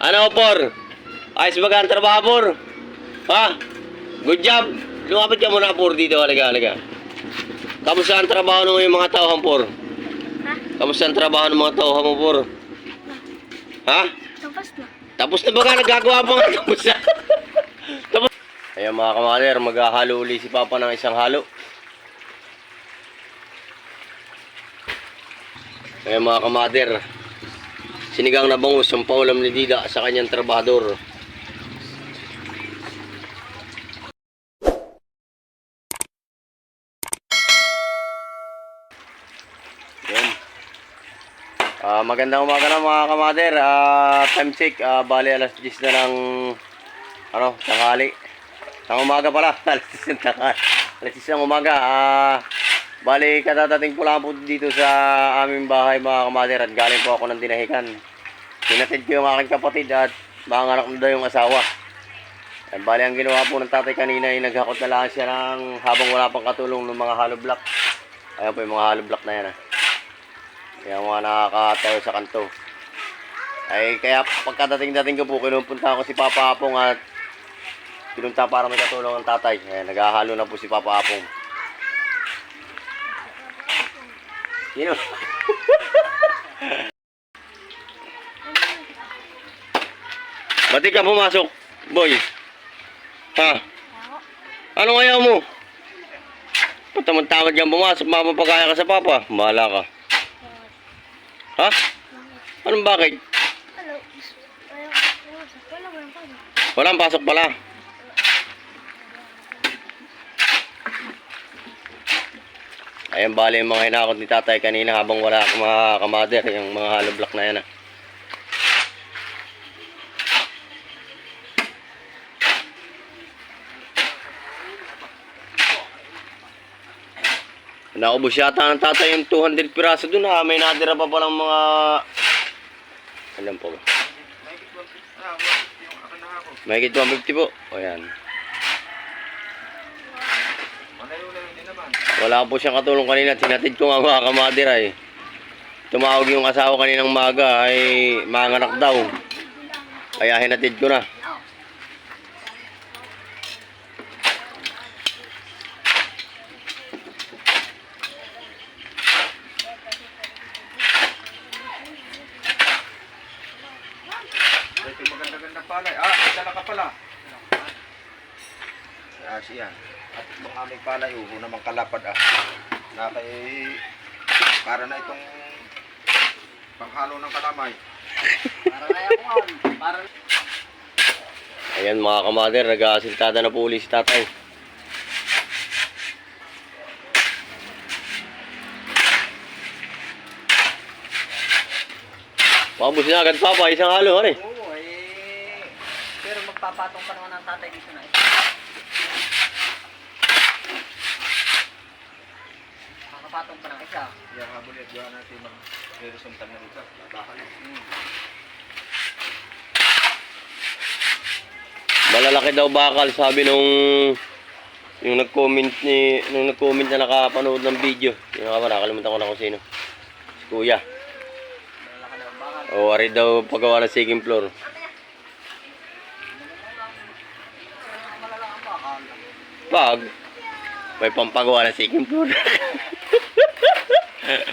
Ano, Por? Ayos ba ang trabaho, Por? Ha? Good job. Lumapit ka muna, Por, dito. Halaga, halaga. Kamusta ang trabaho ng mga tauhan, Por? Ha? Kamusta ang trabaho ng mga tauhan mo, Por? Ha? Tapos na. Tapos na ba ka? Nagagawa pa nga. Tapos na. Tapos. Ayan mga kamader, maghahalo uli si Papa ng isang halo. Ayan mga kamader, sinigang na bangus ang paulam ni Dida sa kanyang trabahador. Ayan. Ah, magandang umaga na mga kamader. Ah, time check, ah, bali alas 10 na ng ano, tanghali. Ang umaga pala, alas 10 ng tanghali. Alas 10 ng umaga. Ah, bali katatating ko lang po dito sa aming bahay mga kamader at galing po ako ng dinahikan. Sinatid ko yung aking kapatid at mga anak na daw yung asawa. At bali ang ginawa po ng tatay kanina ay naghakot na lang siya ng habang wala pang katulong ng mga hollow block. Ayan po yung mga hollow block na yan ah. Kaya mga nakakatayo sa kanto. Ay kaya pagkadating-dating ko po, kinupunta ko si Papa Apong at pinunta para may katulong ang tatay. Ayan, naghahalo na po si Papa Apong. Sino? Ba't ka pumasok, boy? Ha? Ako. Anong ayaw mo? Patamad-tamad kang pumasok, mapapagaya ka sa papa. Bahala ka. Ha? Anong bakit? Walang pasok pala. Ayan bali yung mga hinakot ni tatay kanina habang wala akong mga kamader, yung mga hollow block na yan ah. Naubos yata ng tatay yung 200 piraso dun ha. May nadira pa palang mga... Alam po ba? Mahigit 150 po. O yan. Wala po siyang katulong kanina. Tinatid ko nga mga kamadira eh. Tumawag yung asawa kaninang maga ay manganak daw. Kaya hinatid ko na. Maganda-ganda palay. Ah, dala ka pala. Ah, siya. At itong aming palay, uho namang kalapad ah. Na kay... Para na itong panghalo ng kalamay. Para na yan, Para Ayan mga kamader, nag-aasiltada na po uli si tatay. Pabos na agad papa, isang halo, ano eh. Oo, eh. Pero magpapatong pa naman ang tatay dito na ito. Makakapatong pa ng isa. Yan, habol at gawa natin mag-resuntan na rito. Bakal. Hmm. Malalaki daw bakal, sabi nung yung nag-comment ni nung nag-comment na nakapanood ng video. Yung nga nakalimutan ko na kung sino. Si Kuya. O, ari daw paggawa ng second floor. Pag may pampagawa ng second floor. Bili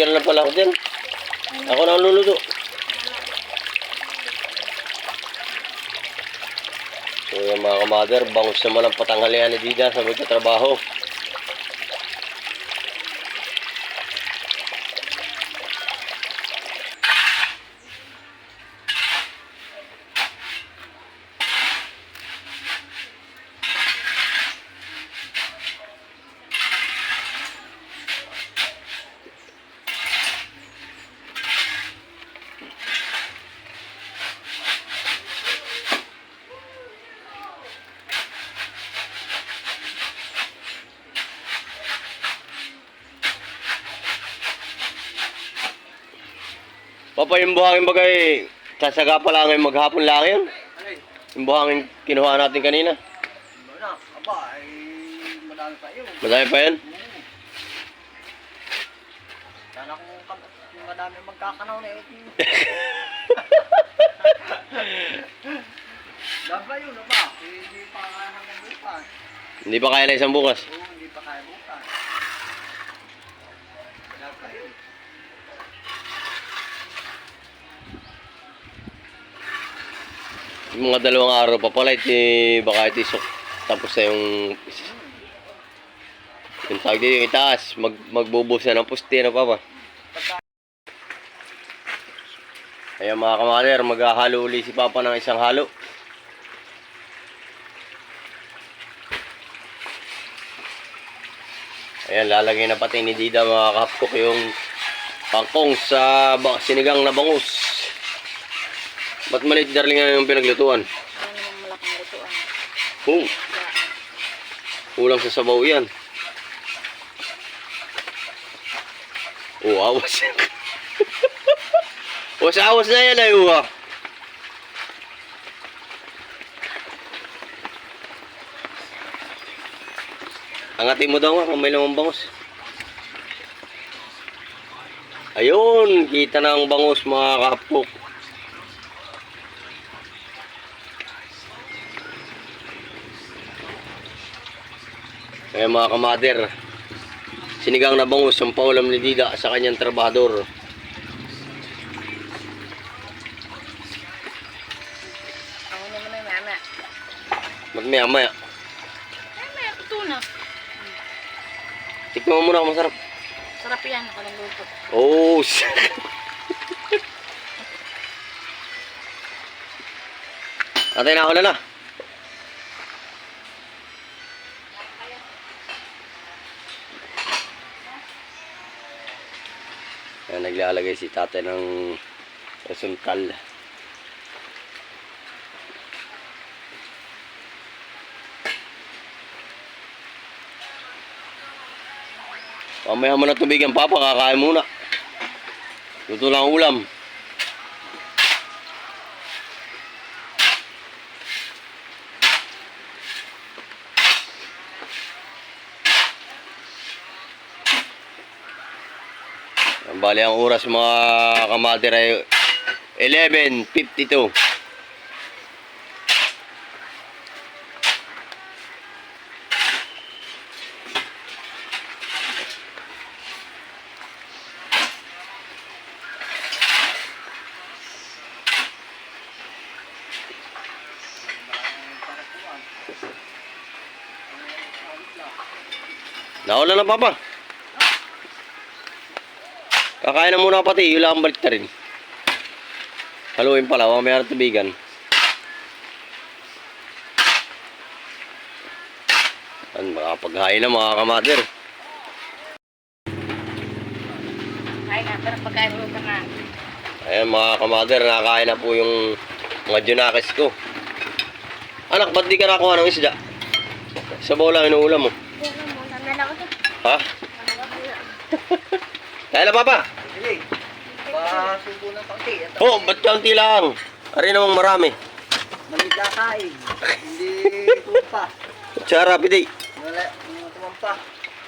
ka na lang pala ako dyan. Ako na ang luluto. So yung mga kamader, bangus naman ang patanghalian ni Dida sa magkatrabaho. Papa, yung buhangin bagay, Sasaga pa lang ngayon maghapon lang yun. Yung buhangin kinuha natin kanina. Na? Aba, ay madami pa yun. Madami pa yan. Sana kung madami magkakanaw na eh. Daba yun. Eh, Hindi pa kaya hanggang bukas. Hindi pa kaya na isang bukas. Oo, hindi pa kaya bukas. Daba yun. Mga dalawang araw pa pala, iti, baka iti sok. Tapos na yung yung tawag dito, yung itaas, mag, magbubos na ng puste na pa ba? Ayan mga kamaler, maghahalo uli si Papa ng isang halo. Ayan, lalagay na pati ni Dida mga kahapkok yung pangkong sa sinigang na bangus. Ba't maliit darling nga yung pinaglutuan? Ano naman malaking lutuan. Oh, kulang sa sabaw yan. Oh, awas. Awas-awas na yan ay uwa. Angatin mo daw nga kung may lamang bangus. Ayun, kita na ang bangus mga kapok. Kaya mga kamader, sinigang na bangus ang paulam ni Dida sa kanyang trabahador. Ako naman ay mama. Magmaya maya. Ay, may tuna. Tikman mo muna kung masarap. Sarap yan. Ako ng luto. Oh, s- Atay na ako na na. Ayan, naglalagay si tatay ng resultal. Mamaya mo na tubig ang papa, kakain muna. Luto lang ang ulam. Bali ang oras mga kamater ay 11.52. Nawala na papa. Kakain na muna pati, yun lang ang balik na rin. Haluin pala, mamaya na tubigan. An makapaghain na mga kamater. Ay nga, pero pagkain mo ka nga. Ayan mga kamater, nakakain na po yung mga junakis ko. Anak, ba't di ka nakuha ng isda? Sabaw lang inuulam mo. Ha? Kaya na papa. Sige. Pasubo ng kaunti. Ito, Oh, ba't kaunti lang? Ari namang marami. maligla kain. Hindi tumpa. Kutsara, pidi. Wala, hindi tumampa.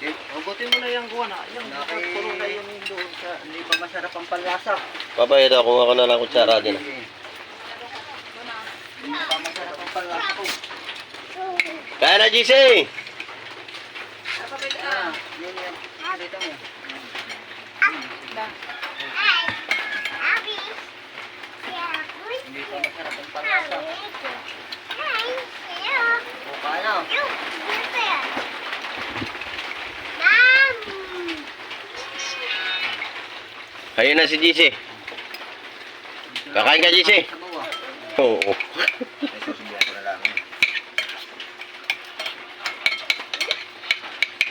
Eh, Hugutin mo na yung guwan ah. Yung nakapuro na yung doon sa hindi pa masarap ang panlasa. Papa, ito, kuha ko na lang kutsara din. Hindi pa masarap ang panlasa ko. Kaya na, GC! Ah, yun yan. Dito mo. Hindi pa masarap ang panlasa. O, kaya. Ayun na si GC. Kakain ka, bawah. Oo. Susubukan ko na lang.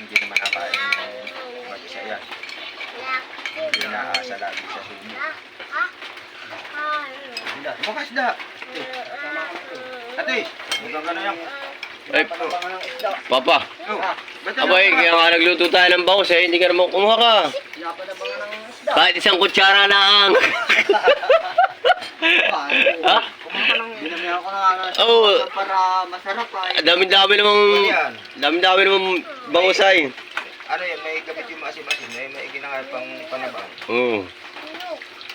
Hindi naman nakain ng mag-isa yan. Hindi naasa lagi sa sumo. Hindi, bukas da. Ate, ka na yan. Ay, isda. Papa. Oh, ba't ka Abay, kaya nga nagluto tayo ng bangus eh. Hindi ka naman kumuha ka. Isda. Kahit isang kutsara lang. Ha? Ko na nga. Oo. Para masarap ay. Dami-dami namang... Ano? Dami-dami namang bangusay. Ano yan, may gamit yung maasim-asim, may may ginangay pang panabang. Oo.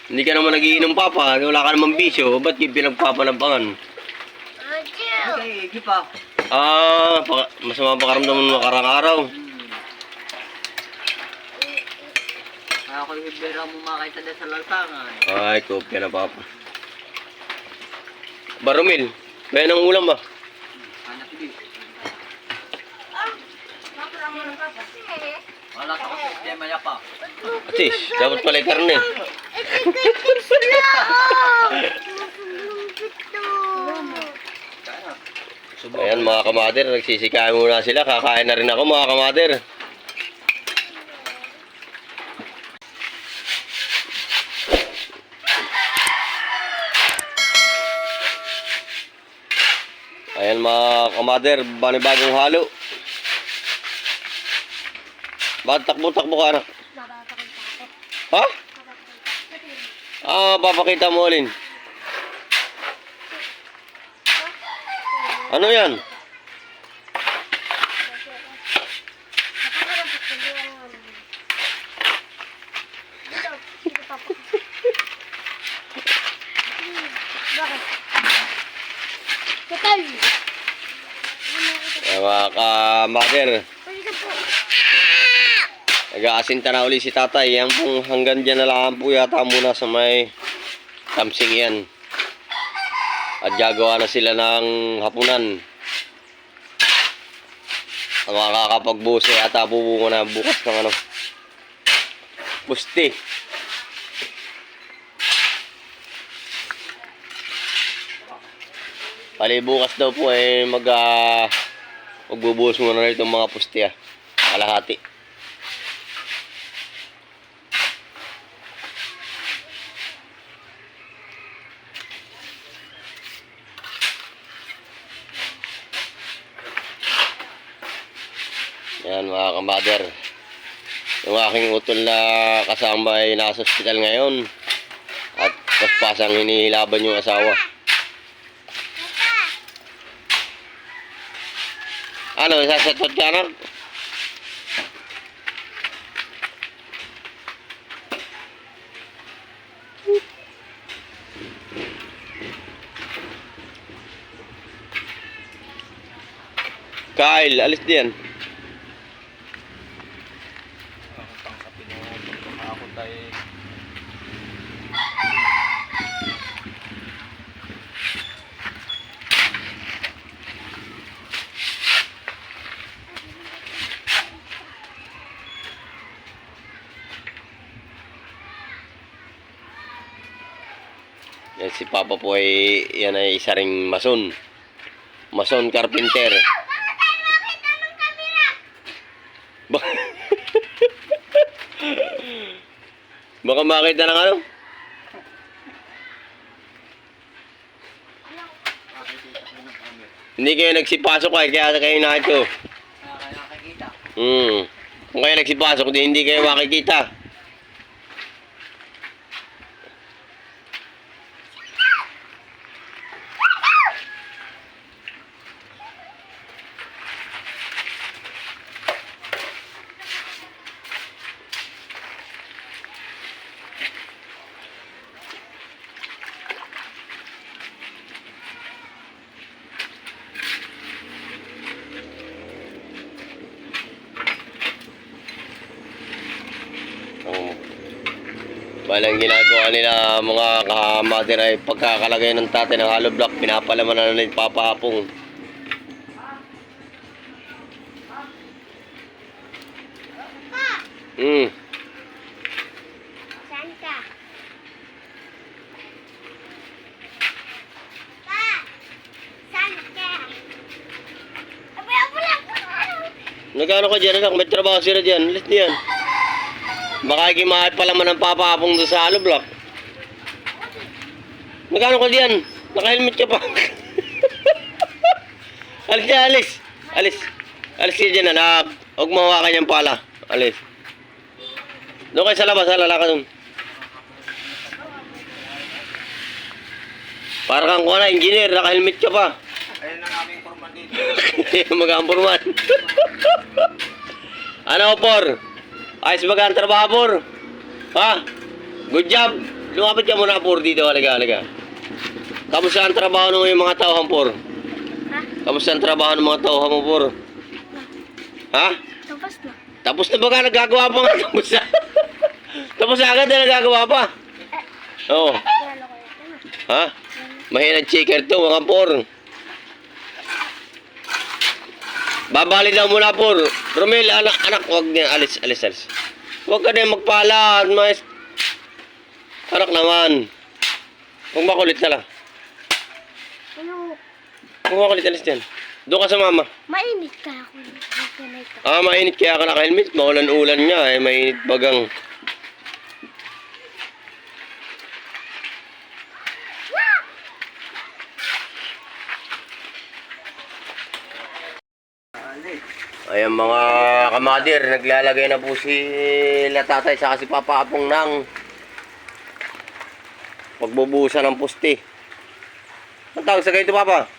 Hindi ka naman nagiinom papa, wala ka namang bisyo, ba't yung pinagpapalabangan? Achoo! Okay, di pa. Ah, pa, masama pa karamdaman mo karang araw. Hmm. Kaya ako yung bira mo makita din sa lansangan. Ay, kopya na papa. Barumil, kaya ng ulam ba? Anak di. Bakla mo ng papa. Wala ka kasi sistema niya pa. Sis, dapat pala yung karne. Ayan mga kamader, nagsisikain muna sila. Kakain na rin ako mga kamader. Ayan mga kamader, bagong halo. Bakit takbo-takbo ka na? Ha? Ah, papakita mo alin. Ano yan? Nakakarapit sa buwan. Dito, dito papa. Hmm, Bakit? Kapal! Ayan mga kamader. Pwede po. Nag-aasinta na uli si tatay. Yan pong hanggang dyan na lang po yata muna sa may tamsing yan. At gagawa na sila ng hapunan. Ang makakapagbuse at bubungo na bukas ng ano. Busti. Pali bukas daw po eh mag uh, magbubuhos muna na itong mga pusti ah. Kalahati. Yan mga kamader. Yung aking utol na kasama ay nasa ospital ngayon. At paspasang hinihilaban yung asawa. Ano, sasatot ka anak? Kyle, alis din. Ang pang sa pinakakot tayo. Yan si Papa po ay yan ay isa ring mason. Mason carpenter. Ba- Baka makita ng ano? Hindi kayo nagsipasok ay kaya kayo nakito. Kaya kaya nakikita. Hmm. Kung kayo nagsipasok, di hindi kayo makikita. Oh. Balang ginagawa nila mga kamader ay pagkakalagay ng tatay ng hollow block, pinapalaman na nila papapong. Hmm. Saan ka? Pa! Saan ka? Abay, ako lang! Nagano ka dyan, anak? May trabaho sila dyan. Alis niyan. Baka ikimahat pala man ng papapong doon sa hollow block. Magkano ka diyan? Naka-helmet ka pa. alis na, alis. Alis. Alis ka dyan, anak. Huwag mawakan yan pala. Alis. Doon kayo sa labas, halala ka doon. Para kang kuha na, engineer, naka-helmet ka pa. Ayun ang aming forman dito. Mag-ampurman. ano, Por? Ayos ba ang trabaho, Por? Ha? Good job. Lumapit ka muna, Por, dito. Halika, halika. Kamusta ang trabaho ng mga tauhan, Por? Ha? Kamusta ang trabaho ng mga tauhan mo, Por? Ha? Tapos na. Tapos na ba ka nagagawa pa nga? Tapos na. Tapos na agad na nagagawa pa. Oo. Lalo ko yun. Ha? Mahinang checker to, mga por. Babali daw muna por. Romel, anak, anak, wag niya. Alis, alis, alis. Huwag ka na magpalad, mais. Anak naman. Huwag makulit ka lang. Ano? Huwag makulit, alis dyan. Doon ka sa mama. Mainit ka ako. Ah, mainit kaya ka naka-helmet. Maulan-ulan nga eh. Mainit bagang. Ayan mga kamadir, naglalagay na po si Latatay sa si Papa Apong ng pagbubuhusan ng pusti. Ang tawag sa ganito, Papa?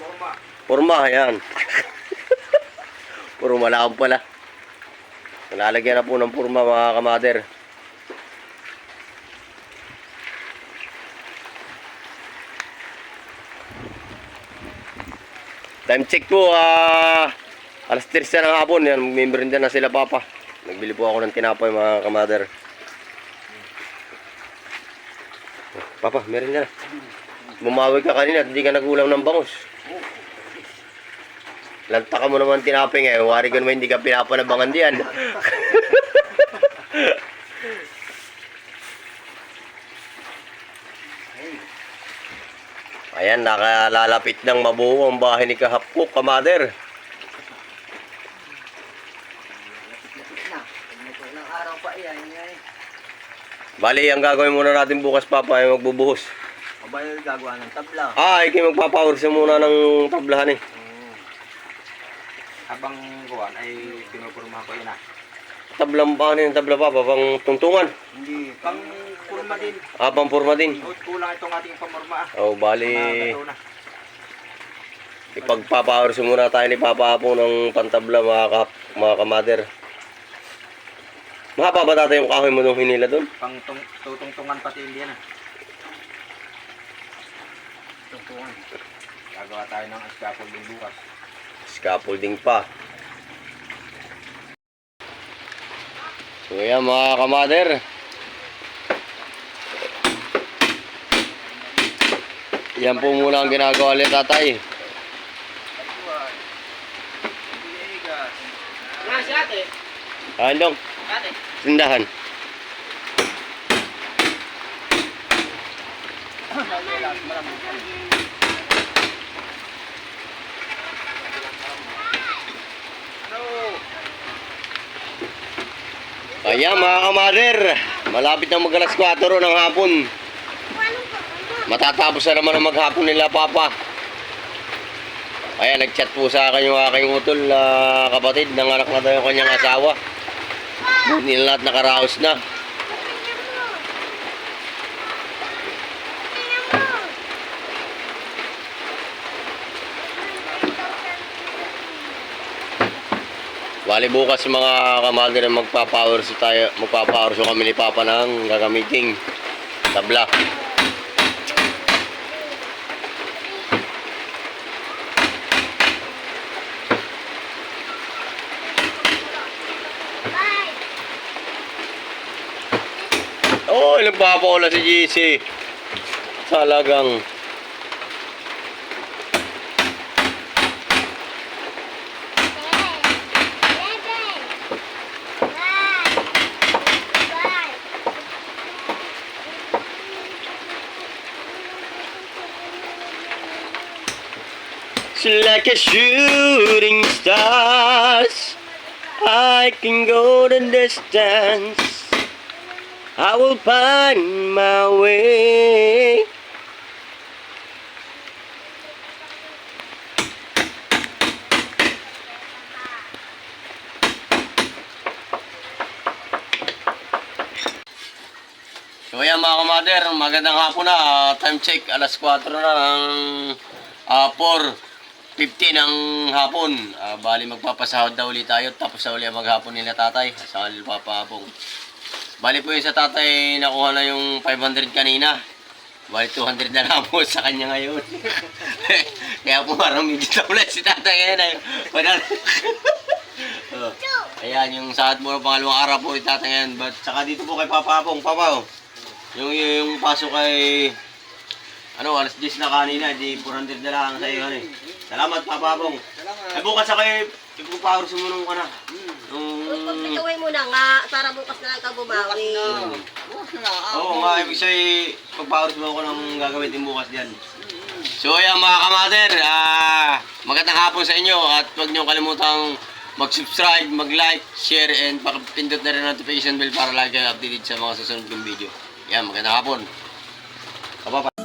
Forma. Purma, ayan. Purma lang pala. Nalalagyan na po ng purma mga kamader. Time check po, ah, alas 3 na ng hapon. Yan, member na sila papa. Nagbili po ako ng tinapay mga kamader. Papa, meron na. Bumawi ka kanina at hindi ka nagulam ng bangus. Lanta ka mo naman tinapay ngayon. Wari ka naman hindi ka pinapanabangan diyan. Ayan, nakalalapit ng mabuo ang bahay ni Kahapko, kamader. Na, ito ng araw pa yan. yan. Bali, ang gagawin muna natin bukas, Papa, ay magbubuhos. Mabay gagawa ng tabla. Ah, ikaw magpapower siya muna ng tablahan eh. Habang gawan ay pinupurma ko yun ah. Tablang ba yung tabla, Papa? Pang tungtungan. Hindi, pang purma din. Ah, pang purma din. Ut kulang itong ating pamurma ah. Oh, bali, Mga ipagpapower siya muna tayo ni Papa po ng pantabla, mga, ka, mga kamader. Mahaba ba tatay yung kahoy mo nung hinila doon? Pang tung tutungtungan pati hindi yan ah. Gagawa tayo ng scaffolding bukas. Scaffolding pa. So yan mga kamader. Yan po muna ang ginagawa ni tatay. Andong. Tindahan. Ayan mga kamader. Malapit na mag alas 4 ng hapon. Matatapos na naman ang maghapon nila papa. Ayan, nag-chat po sa akin yung aking utol na kapatid. Nanganak na daw kanyang asawa. Hindi na lahat nakaraos na. Bali bukas mga kamader magpa-power so tayo, magpa-power so kami ni Papa ng gagamiting tabla. Oh, nagpapaula si GC. Talagang It's like a shooting stars. I can go the distance. I will find my way. So ayan mga kamader, magandang hapon na. Ah, time check, alas 4 na ng ah, 4.50 ng hapon. Ah, bali magpapasahod na ulit tayo, tapos na ulit maghapon nila tatay. Sa kanil papapong. Bali po yung sa tatay, nakuha na yung 500 kanina. Bali 200 na lang po sa kanya ngayon. Kaya po parang medyo ulit si tatay ngayon. Eh. Wala Oh. Ayan, yung sa mo pangalawang araw po itatay ngayon. But saka dito po kay Papa Apong, Papa oh. Yung, yung, yung pasok kay ano, alas 10 na kanina, di 400 na lang sa iyo. Ano, eh. Salamat, Papa Apong. Salamat. Ay, bukas sa kayo, ipupawar sumunong ka na. Yung... Pagpituloy mo na nga, para bukas na lang ka bumawi. Hmm. Bukas na lang. Oo nga, ibig sabihin, pagpawar mo ako ng gagawin din bukas diyan. So ayan mga kamater, ah, magandang hapon sa inyo at huwag niyo kalimutang mag-subscribe, mag-like, share, and pakipindot na rin notification bell para lagi kayo updated sa mga susunod kong video. Yan, magandang hapon. Kapapa.